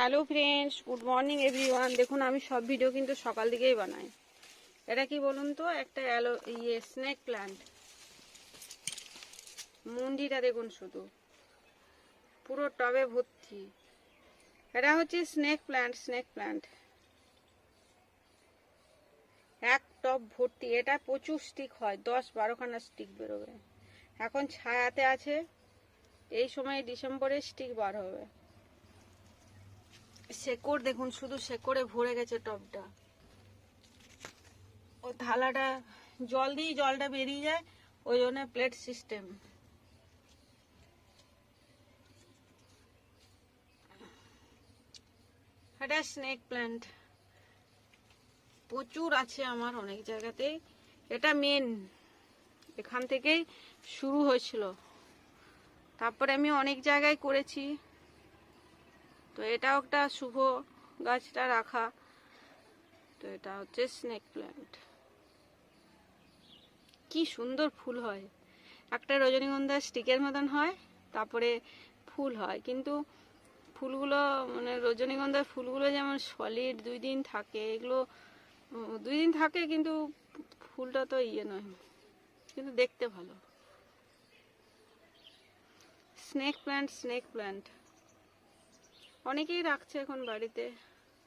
Hello friends, good morning everyone. দেখুন, আমি সব ভিডিও কিন্তু সকাল দিকেই বানাই। এটা কি বলুন তো? একটা অ্যালো ইয়ে স্নেক প্ল্যান্ট মুন্ডিটা দেখুন শুধু। পুরো টবে ভর্তি। এটা হচ্ছে স্নেক প্ল্যান্ট স্নেক প্ল্যান্ট এক টব ভর্তি। এটা প্রচুর স্টিক হয়। দশ বারোখানা স্টিক বেরোবে। এখন ছায়াতে আছে। এই সময় ডিসেম্বরে স্টিক বার হবে। শেকড়, দেখুন, শুধু শেকড়ে ভরে গেছে টবটা। ও থালাটা, জল দিই জলটা বেরিয়ে যায়, ওই জন্য প্লেট সিস্টেম এটা স্নেক প্ল্যান্ট প্রচুর আছে আমার অনেক জায়গাতেই এটা মেন এখান থেকেই শুরু হয়েছিল। তারপরে আমি অনেক জায়গায় করেছি। তো এটাও একটা শুভ গাছটা রাখা। তো এটা হচ্ছে স্নেক প্ল্যান্ট কি সুন্দর ফুল হয়। একটা রজনীগন্ধা স্টিকের মতন হয়, তারপরে ফুল হয়। কিন্তু ফুলগুলো মানে রজনীগন্ধার ফুলগুলো যেমন সলিড দুই দিন থাকে, এগুলো দুই দিন থাকে কিন্তু ফুলটা তো ইয়ে নয়। কিন্তু দেখতে ভালো। স্নেক প্ল্যান্ট স্নেক প্ল্যান্ট অনেকেই রাখছে এখন বাড়িতে।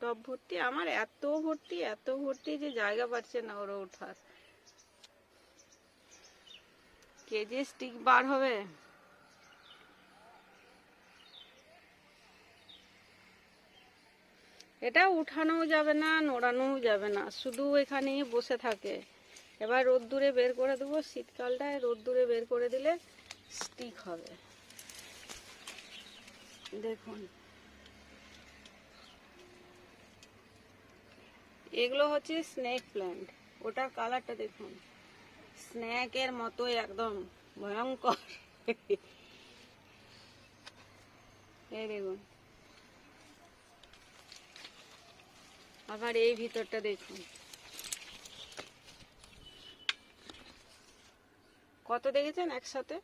টব ভর্তি, আমার এত ভর্তি এত ভর্তি যে জায়গা পাচ্ছে না ওরা ওঠার। কেজি স্টিক বার হবে? এটা উঠানোও যাবে না, নোড়ানোও যাবে না, শুধু এখানেই বসে থাকে। এবার রোদ্দুরে বের করে দেবো, শীতকালটায় রোদ্দুরে বের করে দিলে স্টিক হবে। দেখুন। এগুলো হচ্ছে স্নেক প্ল্যান্ট ওটার কালারটা দেখুন। স্নেকের মতো একদম ভয়ঙ্কর। এই দেখুন। আবার এই ভিতরটা দেখুন। কত দেখেছেন একসাথে?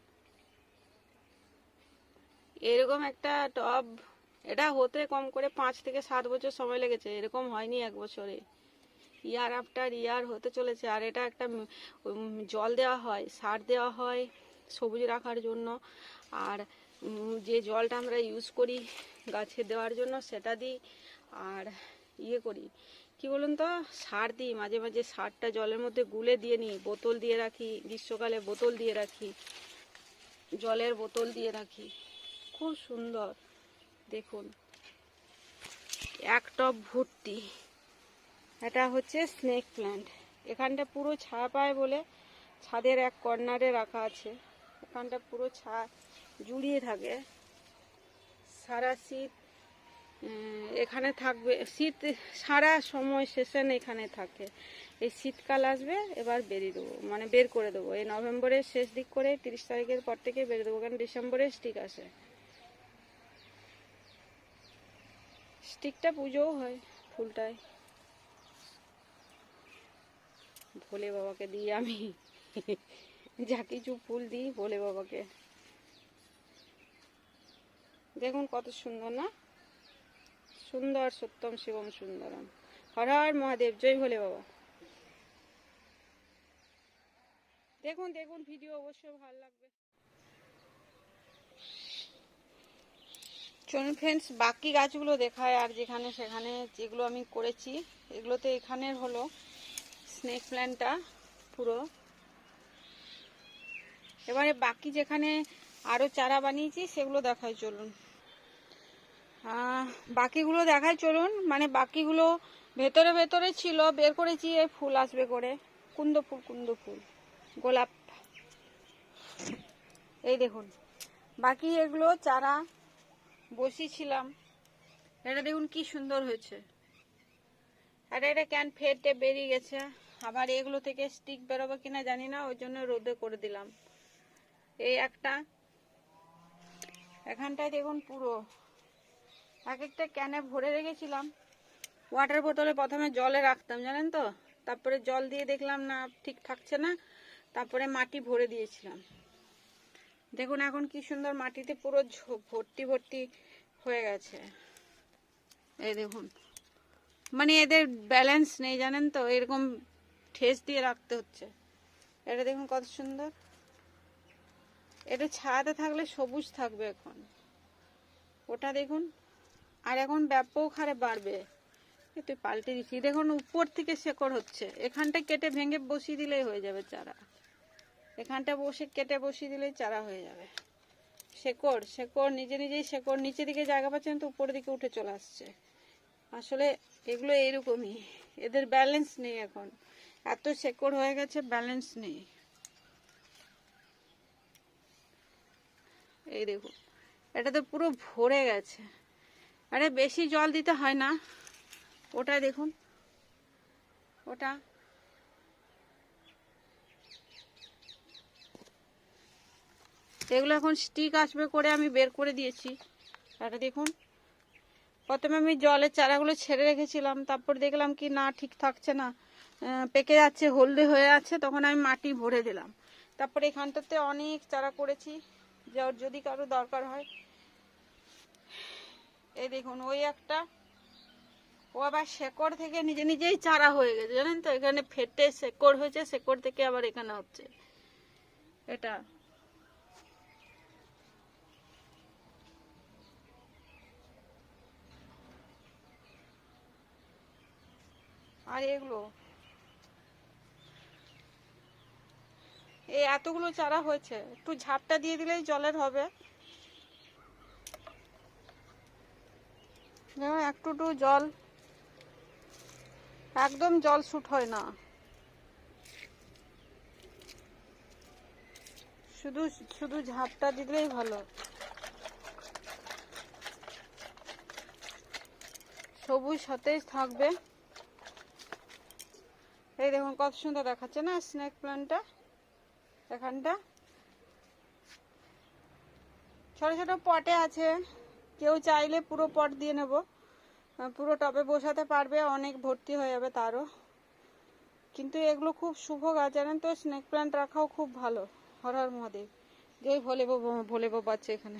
এরকম একটা টব, এটা হতে কম করে পাঁচ থেকে সাত বছর সময় লেগেছে। এরকম হয়নি এক বছরে। ইয়ার আফটার ইয়ার হতে চলেছে। আর এটা একটা জল দেওয়া হয়, সার দেওয়া হয় সবুজ রাখার জন্য। আর যে জলটা আমরা ইউজ করি গাছে দেওয়ার জন্য সেটা দিই আর ইয়ে করি। কি বলুন তো? সার দিই, মাঝে মাঝে সারটা জলের মধ্যে গুলে দিয়ে নিই, বোতল দিয়ে রাখি, গ্রীষ্মকালে বোতল দিয়ে রাখি, জলের বোতল দিয়ে রাখি। খুব সুন্দর, দেখুন। এক টব ভর্তি। এটা হচ্ছে স্নেক প্ল্যান্ট এখানটা পুরো ছা পায় বলে ছাদের এক কর্নারে রাখা আছে। এখানটা পুরো ছা, জুড়িয়ে থাকে। সারা শীত এখানে থাকবে, শীত, সারা সময় সেশন এখানে থাকে। এই শীতকাল আসবে, এবার বেরিয়ে দেবো মানে বের করে দেবো। এই নভেম্বরের শেষ দিক করে তিরিশ তারিখের পর থেকে বেরিয়ে দেবো, কারণ ডিসেম্বরে স্টিক আসে। স্টিকটা পুজোও হয় ফুলটায়। ভোলে বাবাকে দিই আমি যা কিছু ফুল দিই ভোলে বাবাকে। দেখুন কত সুন্দর না? সুন্দর সত্যম শিবম সুন্দরম। হর হর মহাদেব, জয় ভোলে বাবা। দেখুন দেখুন, ভিডিও অবশ্যই ভালো লাগবে। চলুন ফ্রেন্ডস বাকি গাছগুলো দেখায় আর যেখানে সেখানে যেগুলো আমি করেছি, এগুলোতে এখানের হলো। স্নেক প্ল্যান্টটা পুরো। এবারে বাকি যেখানে আরও চারা বানিয়েছি, সেগুলো দেখায় চলুন। বাকিগুলো দেখায় চলুন। মানে বাকিগুলো ভেতরে ভেতরে ছিল, বের করেছি, এই ফুল আসবে করে। কুন্দ ফুল কুন্দ ফুল। গোলাপ। এই দেখুন, বাকি এগুলো চারা বসিয়েছিলাম। এটা দেখুন কি সুন্দর হয়েছে। আর এটা ক্যান ফেটে বেরিয়ে গেছে। আবার এগুলো থেকে স্টিক বেরোবে কিনা জানি না, ওই জন্য রোদে করে দিলাম। এই একটা। এখানটায় দেখুন পুরো। এক একটা ক্যানে ভরে রেখেছিলাম। ওয়াটার বোতলে প্রথমে জলে রাখতাম, জানেন তো? তারপরে জল দিয়ে দেখলাম না ঠিক থাকছে না। তারপরে মাটি ভরে দিয়েছিলাম। দেখুন এখন কি সুন্দর মাটিতে পুরো ভর্তি ভর্তি হয়ে গেছে। এই দেখুন। মানে এদের ব্যালেন্স নেই, জানেন তো? এরকম ঠেস দিয়ে রাখতে হচ্ছে। এটা দেখুন কত সুন্দর। এটা ছায়াতে থাকলে সবুজ থাকবে এখন। ওটা দেখুন, আর এখন ব্যাপক হারে বাড়বে। তুই পাল্টে দিচ্ছি দেখুন উপর থেকে শেকড় হচ্ছে। এখানটা কেটে ভেঙে বসিয়ে দিলেই হয়ে যাবে চারা। এখানটা বসে কেটে বসিয়ে দিলেই চারা হয়ে যাবে। শেকড় শেকড়, নিজে নিজেই শেকড়। নিচে দিকে জায়গা পাচ্ছেন তো, উপরের দিকে উঠে চলে আসছে। আসলে এগুলো এরকমই। এদের ব্যালেন্স নেই এখন। এত শেকড় হয়ে গেছে ব্যালেন্স নেই। এই দেখুন এটা তো পুরো ভরে গেছে। আরে বেশি জল দিতে হয় না। ওটা দেখুন। ওটা। এগুলো এখন স্টিক আসবে করে আমি বের করে দিয়েছি। এটা দেখুন। প্রথমে আমি জলের চারাগুলো ছেড়ে রেখেছিলাম, তারপর দেখলাম কি না ঠিক থাকছে না। পেকে যাচ্ছে, হলদে হয়ে আছে, তখন আমি মাটি ভরে দিলাম। তারপর এখানটাতে অনেক চারা করেছি, যার যদি কারও দরকার হয়। এই দেখুন, ওই একটা, ও আবার শেকড় থেকে নিজে নিজেই চারা হয়ে গেছে, জানেন তো? এখানে ফেটে শেকড় হয়েছে, শেকড় থেকে আবার এখানে হচ্ছে। এটা। আর এগুলো? এই এতগুলো চারা হয়েছে। একটু ঝাপটা দিয়ে দিলেই জলের হবে। একটু জল। একদম জল শুট হয় না। শুধু শুধু ঝাপটা দিলেই ভালো। সবুজ সতেজ থাকবে। এই দেখুন কত সুন্দর দেখাচ্ছে না স্নেক প্ল্যান্টটা এখানটা। ছোট ছোট পটে আছে। কেউ চাইলে পুরো পট দিয়ে নেব। পুরো টবে বসাতে পারবে, অনেক ভর্তি হয়ে যাবে তারও। কিন্তু এগুলো খুব শুভ গাছ, জানেন তো? স্নেক প্ল্যান্ট রাখাও খুব ভালো। হর হর মহাদেব। যেই ভোলে বাবা ভোলে বাবা আছে এখানে।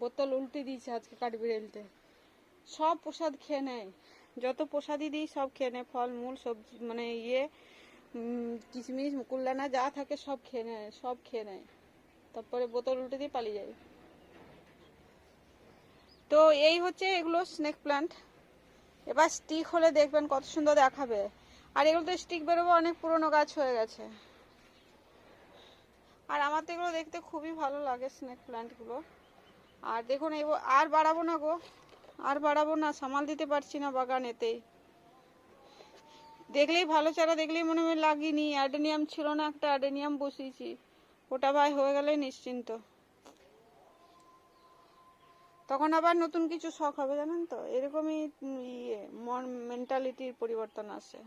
বোতল উল্টে দিয়েছে আজকে কাঠবিড়েলতে। সব প্রসাদ খেয়ে নেয়। যত প্রসাদই দিই, সব খেয়ে নেয়। ফল, মূল, সবজি মানে ইয়ে কিশমিশ মুকুলদানা, যা থাকে সব খেয়ে নেয়, সব খেয়ে নেয়। তারপরে বোতল উল্টে দিয়ে পালিয়ে যায়। তো এই হচ্ছে এগুলো স্নেক প্ল্যান্ট এবার স্টিক হলে দেখবেন কত সুন্দর দেখাবে। আর এগুলো তো স্টিক বেরোবে, অনেক পুরনো গাছ হয়ে গেছে। আর আমার তো এগুলো দেখতে খুবই ভালো লাগে, স্নেক প্ল্যান্টগুলো আর দেখুন আর বাড়াবো না গো। আর বাড়াবো না, সামাল দিতে পারছি না বাগান এতেই দেখলেই ভালো চারা, দেখলেই মনে হয় লাগিনি। অ্যাডেনিয়াম ছিল না একটা, অ্যাডেনিয়াম বসিয়েছি। ওটা ভাই হয়ে গেলে নিশ্চিন্ত। তখন আবার নতুন কিছু শখ হবে, জানেন তো? এরকমই ইয়ে মন মেন্টালিটির পরিবর্তন আসে।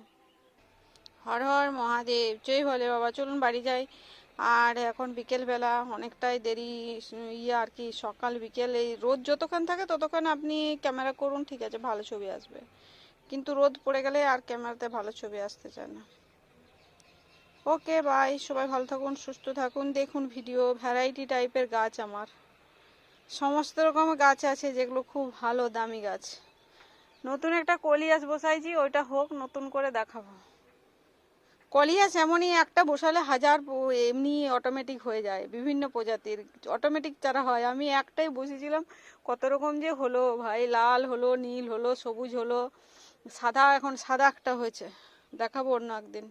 হর হর মহাদেব, জয় বলে বাবা, চলুন বাড়ি যাই। আর এখন বিকেলবেলা অনেকটাই দেরি ইয়ে আর কি, সকাল, বিকেল, এই রোদ যতক্ষণ থাকে ততক্ষণ আপনি ক্যামেরা করুন, ঠিক আছে, ভালো ছবি আসবে। কিন্তু রোদ পড়ে গেলে আর ক্যামেরাতে ভালো ছবি আসতে চায় না। ওকে, বাই, সবাই ভালো থাকুন, সুস্থ থাকুন। দেখুন ভিডিও, ভ্যারাইটি টাইপের গাছ আমার। সমস্ত রকম গাছ আছে যেগুলো খুব ভালো, দামি গাছ। নতুন একটা কলিয়াস বসাইছি, ওইটা হোক, নতুন করে দেখাবো। কলিয়াস এমনই একটা বসালে হাজার এমনি অটোমেটিক হয়ে যায়, বিভিন্ন প্রজাতির। অটোমেটিক চারা হয়, আমি একটাই বসেছিলাম, কত রকম যে হলো ভাই, লাল হলো, নীল হলো, সবুজ হলো, সাদা এখন সাদা একটা হয়েছে, দেখাবো অন্য একদিন।